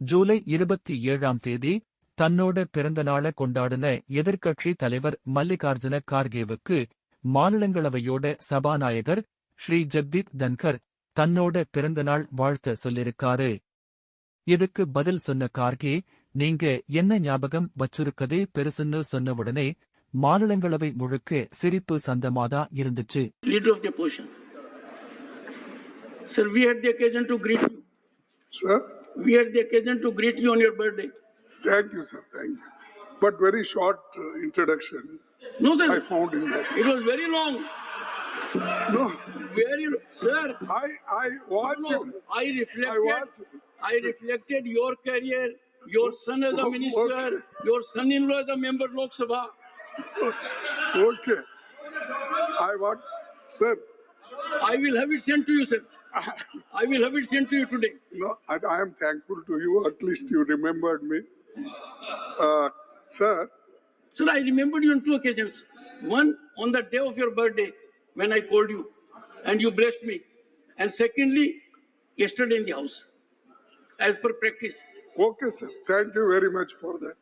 ஜூலை இருபத்தி ஏழாம் தேதி தன்னோட பிறந்த நாள கொண்டாடின எதிர்க்கட்சி தலைவர் மல்லிகார்ஜுன கார்கேவுக்கு மாநிலங்களவையோட சபாநாயகர் ஸ்ரீ ஜக்தீப் தன்கர் தன்னோட பிறந்தநாள் வாழ்த்த சொல்லிருக்காரு இதுக்கு பதில் சொன்ன கார்கே நீங்க என்ன ஞாபகம் வச்சிருக்கதே பெருசுன்னு சொன்ன உடனே மாநிலங்களவை முழுக்க சிரிப்பு சந்தமாதா இருந்துச்சு Leader of the opposition. Sir, we had the occasion to greet you. Sir, We had the occasion to greet you on your birthday. thank you, sir, thank you. But very short uh, introduction No, sir. I found in that. it was very long. No, Very, sir, I, I watched no, it. I I reflected, watched it. I reflected your career, your son as a Oh, minister, okay. your son-in-law as a member Lok Sabha. Okay. I want, sir, I will have it sent to you, sir. I will have it sent to you today. no, I, I am thankful to you. At least you remembered me. Uh, sir, Sir, I remembered you on two occasions. One, on the day of your birthday, when I called you and you blessed me. And secondly, yesterday in the house, as per practice. okay, sir. Thank you very much for that.